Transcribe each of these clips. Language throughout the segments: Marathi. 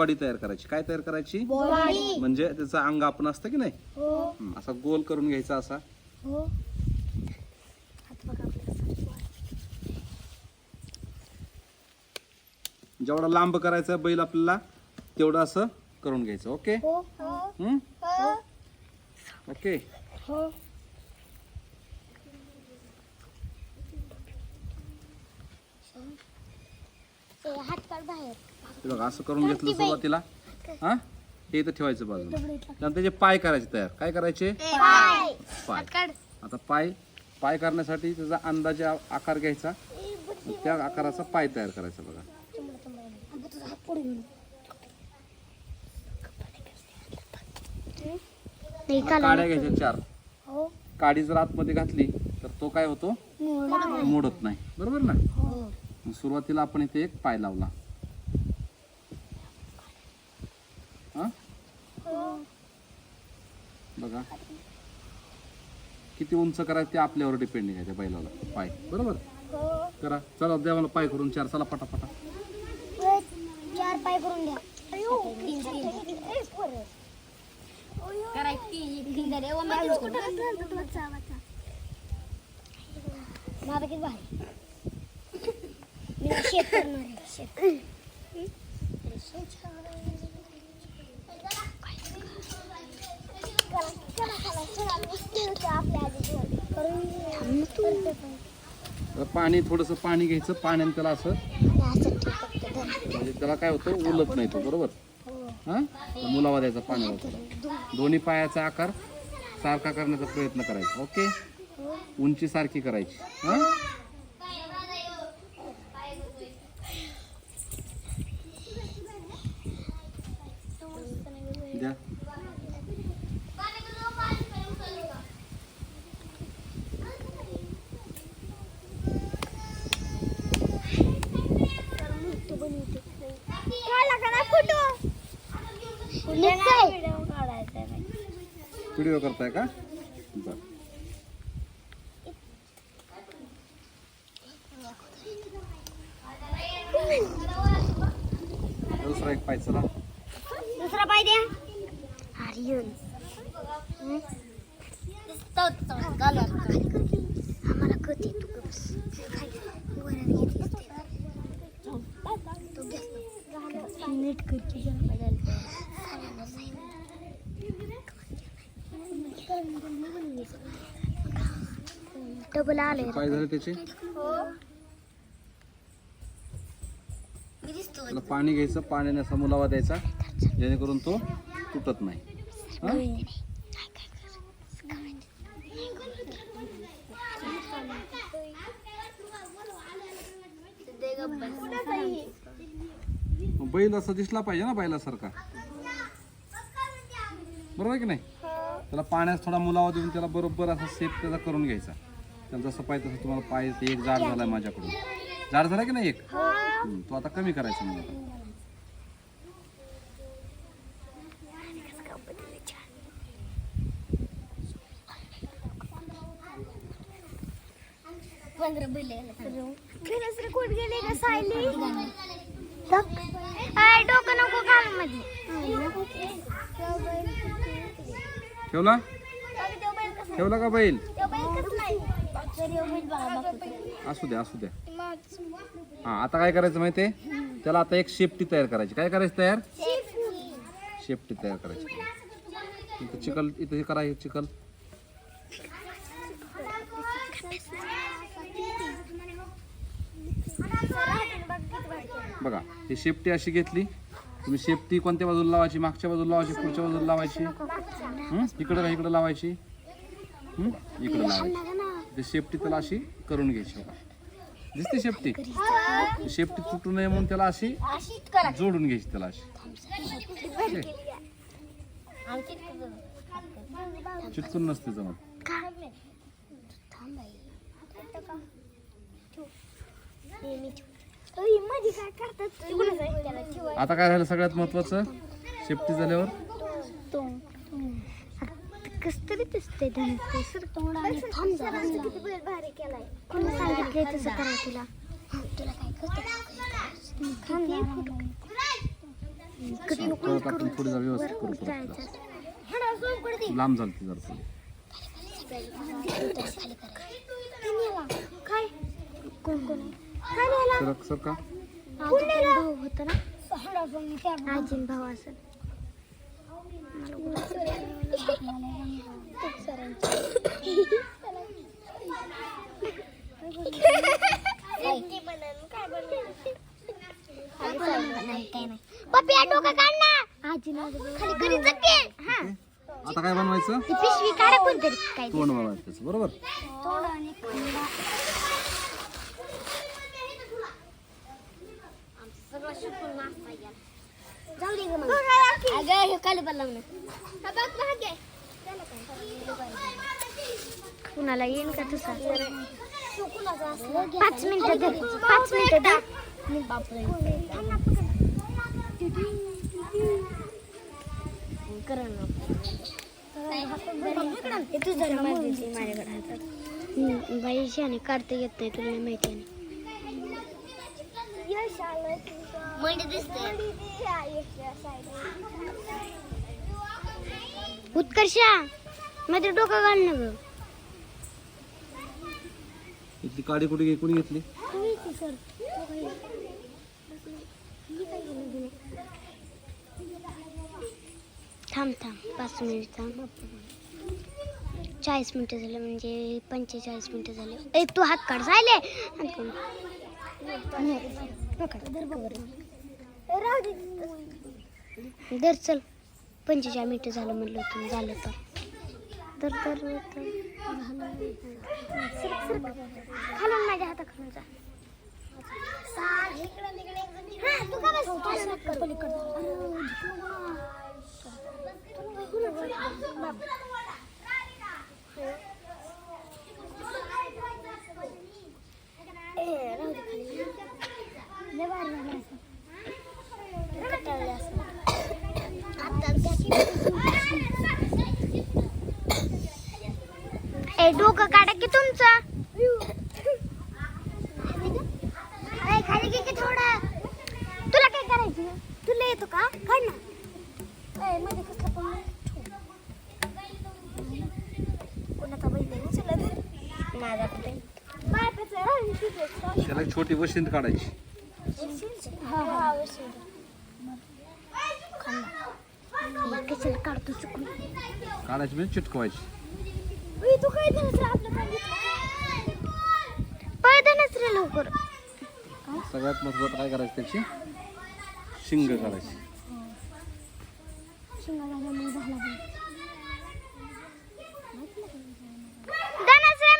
बॉडी तयार करायची. काय तयार करायची? म्हणजे त्याचं अंग आपण असतं की नाही? हो. असा गोल करून घ्यायचा असा. हो. जेवढा लांब करायचा बैल आपल्याला तेवढं असं करून घ्यायचं. ओके? हो. ओके. हो. हात काढ बाहेर. हे बघा असं करून घेतलं सुरुवातीला. हा? हे इथं ठेवायचं बाजूला. त्यानंतर त्याचे पाय करायचे तयार. काय करायचे? पाय. आता पाय पाय करण्यासाठी त्याचा अंदाजे आकार घ्यायचा. त्या आकाराचा पाय तयार करायचा बघा. काड्या घ्यायच्या चार. हो. काडी जर आतमध्ये घातली तर तो काय होतो? मोडत नाही. बरोबर ना? हो. सुरुवातीला आपण इथे एक पाय लावला हा बघा. किती उंच करायचं ते आपल्यावर डिपेंडिंग आहे त्या बैलाला. पाय. बरोबर? करा. चला द्या मला पाय करून चार. चला पटापटा. चार पाय करून द्या. माझा किती भारी. मी शेत करणार आहे शेत. पाणी थोडंसं पाणी घ्यायचं पाण्याने त्याला असं. म्हणजे त्याला काय होतं उलत नाही तो बरोबर? हा? मुलावा द्यायचा पाण्यावर दोन्ही पायाचा आकार सारखा करण्याचा प्रयत्न करायचा ओके? उंची सारखी करायची हा? व्हिडिओ करताय का? बर. दुसरा एक पाय चला दुसरा पाय द्या. आर्यन. आम्हाला कधी तू गं नीट करते की जरा. डबल आले पाय झाले त्याचे? त्याला पाणी घ्यायचं पाण्याने असा मुलावा द्यायचा. जेणेकरून तो तुटत नाही. हा? मग बैल असा दिसला पाहिजे ना बैलासारखा. बरोबर आहे की नाही? त्याला पाण्यात थोडा मुलावा देऊन त्याला बरोबर असा सेप त्याचा करून घ्यायचा. त्याला जसं पाहिजे तसं तुम्हाला पाय एक जाड झालाय माझ्याकडून. जाड झाला की नाही एक? हम्म, तो आता कमी करायचा मला आता. पंधरा बैल घरच कुठे गेले का सायली? आय डोकं नको घाल मध्ये ठेवला? ठेवला का बैल असू द्या असू द्या हा आता काय करायचं माहितीये? त्याला आता एक शेपटी तयार करायची. काय करायचं तयार? शेपटी तयार करायची. इथं चिकल इथं हे करा हे चिकल बघा ही शेपटी अशी घेतली. तुम्ही शेपटी कोणत्या बाजूला लावायची? मागच्या बाजूला लावायची पुढच्या बाजूला लावायची? इकडं इकडं लावायची? इकडं लावायची. ते शेपटी त्याला अशी करून घ्यायची बघा. दिसते शेपटी शेपटी तुटू नये म्हणून त्याला अशी जोडून घ्यायची त्याला अशी. चिटकून नसते जमत. आता काय राहिलं सगळ्यात महत्वाचं? शेपटी झाल्यावर? कस तरी दिसते सर तोंडाने थांब जरा किती भारी केलाय कोणी सांगितलंय तसं करा तुला तुला काय करते थांब जरा. परत आपण पुढे जाऊ व्यवस्थित करू परत तुला. लांब झालं ते जरा पुढे. काय कोण कोण काय नेला सरक सर का भाऊ होता ना आजीन भाऊ असं आता काय बनवायचं? पिशवी काढा कोणतरी. काय तोंड बनवायचं बरोबर? तोंड आणि कांदा जाऊ दे. अगं हे काल बनवलं कुणाला येईन का तुझा? पाच मिनिटं दे. पाच मिनिटं दे. बाई शाने काढता येत नाही तुला नाही माहिती आहे उत्कर्षा मध्ये डोकं घाल ना ग इथली काडी कुठे कुणी घेतली थांब थांब पाच मिनिट थांब चाळीस मिनिटं झाले म्हणजे पंचेचाळीस मिनिटं झाले ए तू हात काढ झाले. दर चल पंचेचाळीस मिनिटं झालं म्हणलं होतं झालं तर. तर तर खालून माझ्या हाताखालून जा हा, तू का बस? ए, राहू दे खाली. लय भारी झालं असं. कटाळले असं. डोकं काढा की तुमचं. ए, खाली घे की थोडं. तुला काय करायचं तुला येतो का? काढ ना. ए मध्ये कसलं पण कोणाचा बैल आहे उचलला माझा कुठे त्याला छोटी वशिंद काढायची. काढतो चुकून. काढायची म्हणजे चिटकवायची. तू काय पळतानाच रे लवकर. सगळ्यात महत्वाचं काय करायचं त्याची? शिंग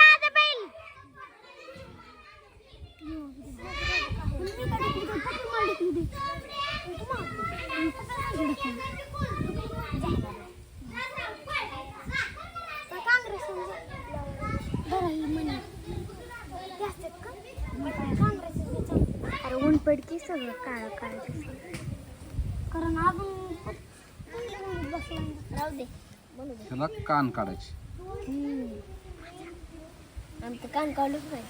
माझा बैल. अरे ऊन पडकी सगळं काळ काळ कारण आपण राहू दे. त्याला कान काढायची. आमचं कान काढूच नाही.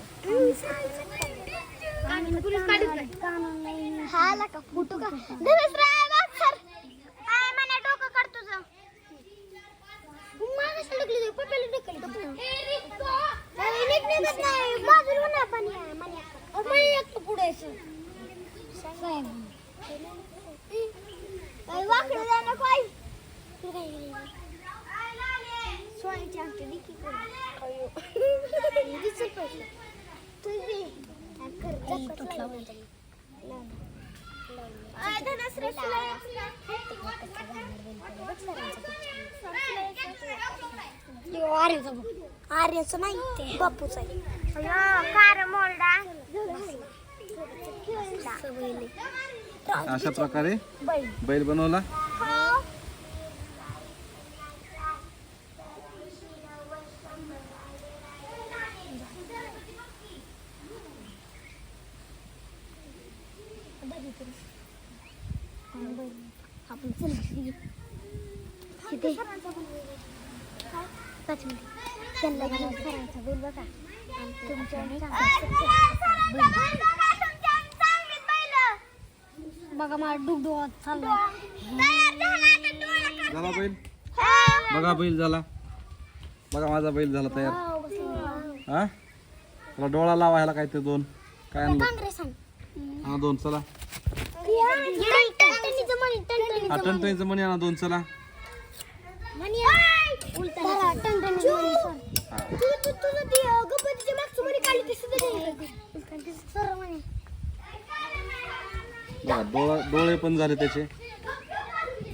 हा आला का? फोटो का काय म्हणा डोकं काढ तुझं. मागाशी ढकली दे, पप्पाला ढकली. अरे, नीट निघत नाही. बाजूला पाणी आहे, एकटं पुढं आर्याचं नाही बापूच आहे. कार मोलडा अशा प्रकारे बैल बनवला त्यांना सरांचा बोल बघा तुमच्या बघा मला झाला बैल? बघा बैल झाला. बघा माझा बैल झाला तयार. हा त्याला डोळा लावा ह्याला काय ते दोन. काय आणलं हा दोन चला. हा टणटणीचं मणी आणा दोन चला. बघा डोळा डोळे पण झाले त्याचे.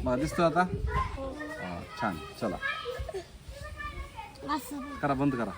बघा दिसतं आता? हा, छान. चला. करा बंद करा.